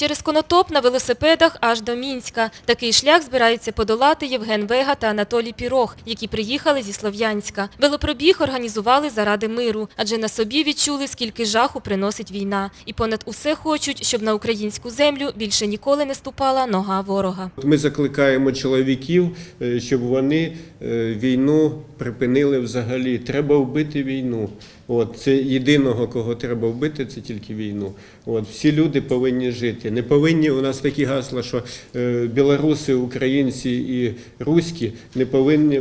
Через Конотоп на велосипедах аж до Мінська. Такий шлях збираються подолати Євген Вега та Анатолій Пірог, які приїхали зі Слов'янська. Велопробіг організували заради миру, адже на собі відчули, скільки жаху приносить війна. І понад усе хочуть, щоб на українську землю більше ніколи не ступала нога ворога. Ми закликаємо чоловіків, е, щоб вони е, війну припинили взагалі. Треба вбити війну. От це єдиного, кого треба вбити, це тільки війну. От всі люди повинні жити. Не повинні у нас такі гасла, що е, білоруси, українці і руські не повинні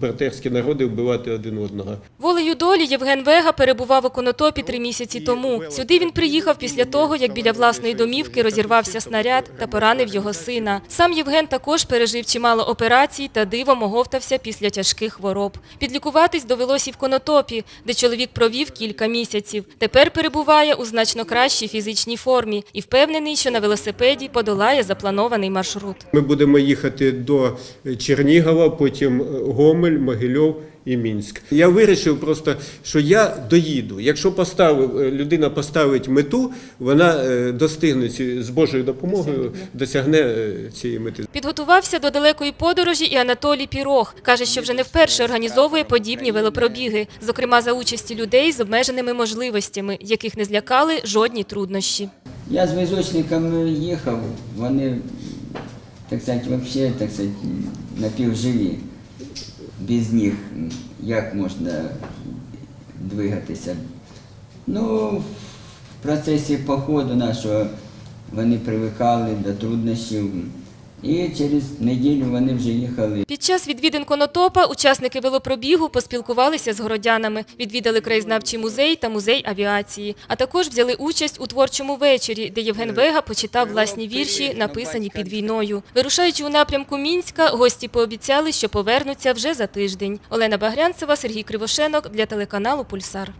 братерські народи вбивати один одного. Волею долі Євген Вега перебував у Конотопі три місяці тому. Сюди він приїхав після того, як біля власної домівки розірвався снаряд та поранив його сина. Сам Євген також пережив чимало операцій та дивом оговтався після тяжких хвороб. Підлікуватись довелося і в Конотопі, де чоловік провів кілька місяців. Тепер перебуває у значно кращій фізичній формі і впевнений, що на велосипеді подолає запланований маршрут. Ми будемо їхати до Чернігова, потім Гомель, Могильов і Мінськ. Я вирішив просто, що я доїду. Якщо поставив е, людина поставить мету, вона е, достигне ці- з Божою допомогою, досягне е, цієї мети. Підготувався до далекої подорожі і Анатолій Пірог. Каже, що вже не вперше організовує подібні велопробіги, зокрема за участі людей з обмеженими можливостями, яких не злякали жодні труднощі. Я з візочниками їхав, вони, так сказати, взагалі, так сказати, напівживі. Без них як можна двигатися. Ну, в процесі походу нашого вони привикали до труднощів. І через неділю вони вже їхали Під час відвідин Конотопа учасники велопробігу поспілкувалися з городянами, відвідали краєзнавчий музей та музей авіації, а також взяли участь у творчому вечорі, де Євген Вега почитав власні вірші, написані під війною. Вирушаючи у напрямку Мінська, гості пообіцяли, що повернуться вже за тиждень. Олена Багрянцева, Сергій Кривошенок для телеканалу Пульсар.